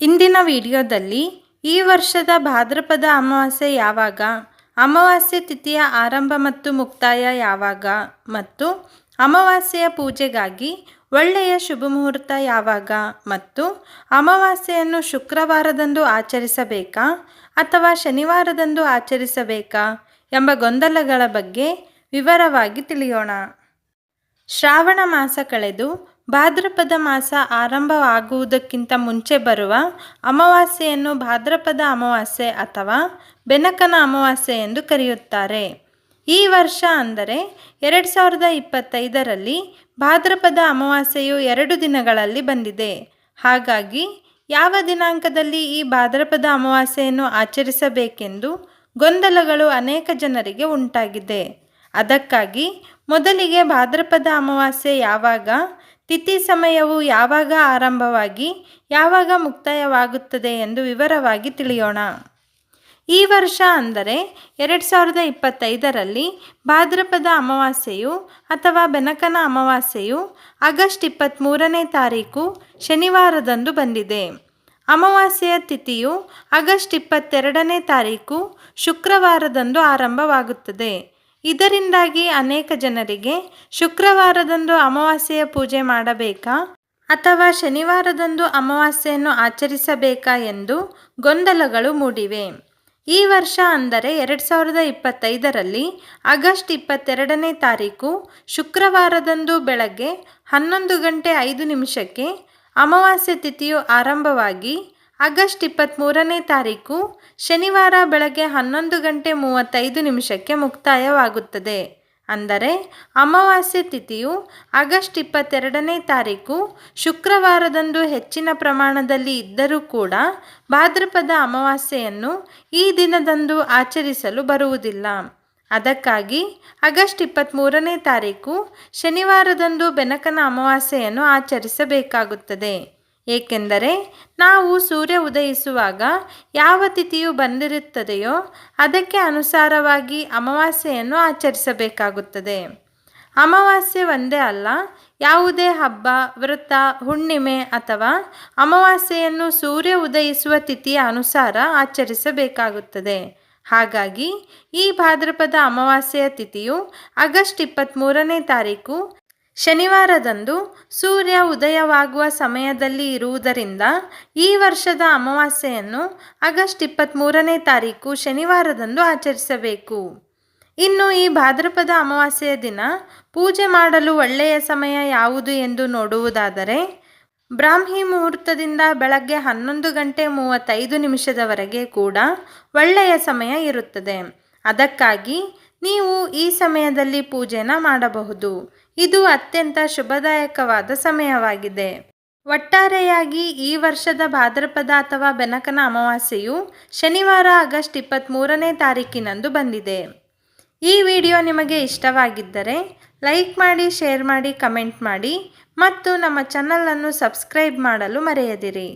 ಇಂದಿನ ವಿಡಿಯೋದಲ್ಲಿ ಈ ವರ್ಷದ ಭಾದ್ರಪದ ಅಮಾವಾಸ್ಯೆ ಯಾವಾಗ? ಅಮಾವಾಸ್ಯೆ ತಿಥಿಯ ಆರಂಭ ಮತ್ತು ಮುಕ್ತಾಯ ಯಾವಾಗ? ಮತ್ತು ಅಮಾವಾಸ್ಯೆಯ ಪೂಜೆಗಾಗಿ ಒಳ್ಳೆಯ ಶುಭ ಮುಹೂರ್ತ ಯಾವಾಗ? ಮತ್ತು ಅಮಾವಾಸ್ಯೆಯನ್ನು ಶುಕ್ರವಾರದಂದು ಆಚರಿಸಬೇಕಾ? ಅಥವಾ ಶನಿವಾರದಂದು ಆಚರಿಸಬೇಕಾ? ಎಂಬ ಗೊಂದಲಗಳ ಬಗ್ಗೆ ವಿವರವಾಗಿ ತಿಳಿಯೋಣ. ಶ್ರಾವಣ ಮಾಸ ಕಳೆದು ಭಾದ್ರಪದ ಮಾಸ ಆರಂಭವಾಗುವುದಕ್ಕಿಂತ ಮುಂಚೆ ಬರುವ ಅಮಾವಾಸ್ಯೆಯನ್ನು ಭಾದ್ರಪದ ಅಮಾವಾಸ್ಯೆ ಅಥವಾ ಬೆನಕನ ಅಮಾವಾಸ್ಯೆ ಎಂದು ಕರೆಯುತ್ತಾರೆ. ಈ ವರ್ಷ ಅಂದರೆ ಎರಡು ಸಾವಿರದ ಇಪ್ಪತ್ತೈದರಲ್ಲಿ ಭಾದ್ರಪದ ಅಮಾವಾಸ್ಯೆಯು ಎರಡು ದಿನಗಳಲ್ಲಿ ಬಂದಿದೆ. ಹಾಗಾಗಿ ಯಾವ ದಿನಾಂಕದಲ್ಲಿ ಈ ಭಾದ್ರಪದ ಅಮಾವಾಸ್ಯೆಯನ್ನು ಆಚರಿಸಬೇಕೆಂದು ಗೊಂದಲಗಳು ಅನೇಕ ಜನರಿಗೆ ಉಂಟಾಗಿದೆ. ಅದಕ್ಕಾಗಿ ಮೊದಲಿಗೆ ಭಾದ್ರಪದ ಅಮಾವಾಸ್ಯೆ ಯಾವಾಗ? ತಿಥಿ ಸಮಯವು ಯಾವಾಗ ಆರಂಭವಾಗಿ? ಯಾವಾಗ ಮುಕ್ತಾಯವಾಗುತ್ತದೆ ಎಂದು ವಿವರವಾಗಿ ತಿಳಿಯೋಣ. ಈ ವರ್ಷ ಅಂದರೆ ಎರಡು ಸಾವಿರದ ಇಪ್ಪತ್ತೈದರಲ್ಲಿ ಭಾದ್ರಪದ ಅಮಾವಾಸ್ಯೆಯು ಅಥವಾ ಬೆನಕನ ಅಮಾವಾಸ್ಯೆಯು ಆಗಸ್ಟ್ ಇಪ್ಪತ್ತ್ಮೂರನೇ ತಾರೀಕು ಶನಿವಾರದಂದು ಬಂದಿದೆ. ಅಮಾವಾಸ್ಯೆಯ ತಿಥಿಯು ಆಗಸ್ಟ್ ಇಪ್ಪತ್ತೆರಡನೇ ತಾರೀಕು ಶುಕ್ರವಾರದಂದು ಆರಂಭವಾಗುತ್ತದೆ. ಇದರಿಂದಾಗಿ ಅನೇಕ ಜನರಿಗೆ ಶುಕ್ರವಾರದಂದು ಅಮಾವಾಸ್ಯೆಯ ಪೂಜೆ ಮಾಡಬೇಕಾ ಅಥವಾ ಶನಿವಾರದಂದು ಅಮಾವಾಸ್ಯೆಯನ್ನು ಆಚರಿಸಬೇಕಾ ಎಂದು ಗೊಂದಲಗಳು ಮೂಡಿವೆ. ಈ ವರ್ಷ ಅಂದರೆ ಎರಡು ಸಾವಿರದ ಇಪ್ಪತ್ತೈದರಲ್ಲಿ ಆಗಸ್ಟ್ ಇಪ್ಪತ್ತೆರಡನೇ ತಾರೀಕು ಶುಕ್ರವಾರದಂದು ಬೆಳಗ್ಗೆ ಹನ್ನೊಂದು ಗಂಟೆ ಐದು ನಿಮಿಷಕ್ಕೆ ಅಮಾವಾಸ್ಯೆ ತಿಥಿಯು ಆರಂಭವಾಗಿ ಆಗಸ್ಟ್ ಇಪ್ಪತ್ತ್ಮೂರನೇ ತಾರೀಕು ಶನಿವಾರ ಬೆಳಗ್ಗೆ ಹನ್ನೊಂದು ಗಂಟೆ ಮೂವತ್ತೈದು ನಿಮಿಷಕ್ಕೆ ಮುಕ್ತಾಯವಾಗುತ್ತದೆ. ಅಂದರೆ ಅಮಾವಾಸ್ಯೆ ತಿಥಿಯು ಆಗಸ್ಟ್ ಇಪ್ಪತ್ತೆರಡನೇ ತಾರೀಕು ಶುಕ್ರವಾರದಂದು ಹೆಚ್ಚಿನ ಪ್ರಮಾಣದಲ್ಲಿ ಇದ್ದರೂ ಕೂಡ ಭಾದ್ರಪದ ಅಮಾವಾಸ್ಯೆಯನ್ನು ಈ ದಿನದಂದು ಆಚರಿಸಲು ಬರುವುದಿಲ್ಲ. ಅದಕ್ಕಾಗಿ ಆಗಸ್ಟ್ ಇಪ್ಪತ್ತ್ಮೂರನೇ ತಾರೀಕು ಶನಿವಾರದಂದು ಬೆನಕನ ಅಮಾವಾಸ್ಯೆಯನ್ನು ಆಚರಿಸಬೇಕಾಗುತ್ತದೆ. ಏಕೆಂದರೆ ನಾವು ಸೂರ್ಯ ಉದಯಿಸುವಾಗ ಯಾವ ತಿಥಿಯು ಬಂದಿರುತ್ತದೆಯೋ ಅದಕ್ಕೆ ಅನುಸಾರವಾಗಿ ಅಮಾವಾಸ್ಯೆಯನ್ನು ಆಚರಿಸಬೇಕಾಗುತ್ತದೆ. ಅಮಾವಾಸ್ಯೆ ಒಂದೇ ಅಲ್ಲ, ಯಾವುದೇ ಹಬ್ಬ, ವ್ರತ, ಹುಣ್ಣಿಮೆ ಅಥವಾ ಅಮಾವಾಸ್ಯೆಯನ್ನು ಸೂರ್ಯ ಉದಯಿಸುವ ತಿಥಿಯ ಅನುಸಾರ ಆಚರಿಸಬೇಕಾಗುತ್ತದೆ. ಹಾಗಾಗಿ ಈ ಭಾದ್ರಪದ ಅಮಾವಾಸ್ಯೆಯ ತಿಥಿಯು ಆಗಸ್ಟ್ ಇಪ್ಪತ್ತ್ಮೂರನೇ ತಾರೀಕು ಶನಿವಾರದಂದು ಸೂರ್ಯ ಉದಯವಾಗುವ ಸಮಯದಲ್ಲಿ ಇರುವುದರಿಂದ ಈ ವರ್ಷದ ಅಮಾವಾಸ್ಯೆಯನ್ನು ಆಗಸ್ಟ್ ಇಪ್ಪತ್ತ್ಮೂರನೇ ತಾರೀಕು ಶನಿವಾರದಂದು ಆಚರಿಸಬೇಕು. ಇನ್ನು ಈ ಭಾದ್ರಪದ ಅಮಾವಾಸ್ಯೆಯ ದಿನ ಪೂಜೆ ಮಾಡಲು ಒಳ್ಳೆಯ ಸಮಯ ಯಾವುದು ಎಂದು ನೋಡುವುದಾದರೆ, ಬ್ರಾಹ್ಮಿ ಮುಹೂರ್ತದಿಂದ ಬೆಳಗ್ಗೆ ಹನ್ನೊಂದು ಗಂಟೆ ಮೂವತ್ತೈದು ನಿಮಿಷದವರೆಗೆ ಕೂಡ ಒಳ್ಳೆಯ ಸಮಯ ಇರುತ್ತದೆ. ಅದಕ್ಕಾಗಿ ನೀವು ಈ ಸಮಯದಲ್ಲಿ ಪೂಜೆನ ಮಾಡಬಹುದು. ಇದು ಅತ್ಯಂತ ಶುಭದಾಯಕವಾದ ಸಮಯವಾಗಿದೆ. ಒಟ್ಟಾರೆಯಾಗಿ ಈ ವರ್ಷದ ಭಾದ್ರಪದ ಅಥವಾ ಬೆನಕನ ಅಮಾವಾಸ್ಯೆಯು ಶನಿವಾರ ಆಗಸ್ಟ್ ಇಪ್ಪತ್ತ್ಮೂರನೇ ತಾರೀಕಿನಂದು ಬಂದಿದೆ. ಈ ವಿಡಿಯೋ ನಿಮಗೆ ಇಷ್ಟವಾಗಿದ್ದರೆ ಲೈಕ್ ಮಾಡಿ, ಶೇರ್ ಮಾಡಿ, ಕಮೆಂಟ್ ಮಾಡಿ ಮತ್ತು ನಮ್ಮ ಚಾನಲನ್ನು ಸಬ್ಸ್ಕ್ರೈಬ್ ಮಾಡಲು ಮರೆಯದಿರಿ.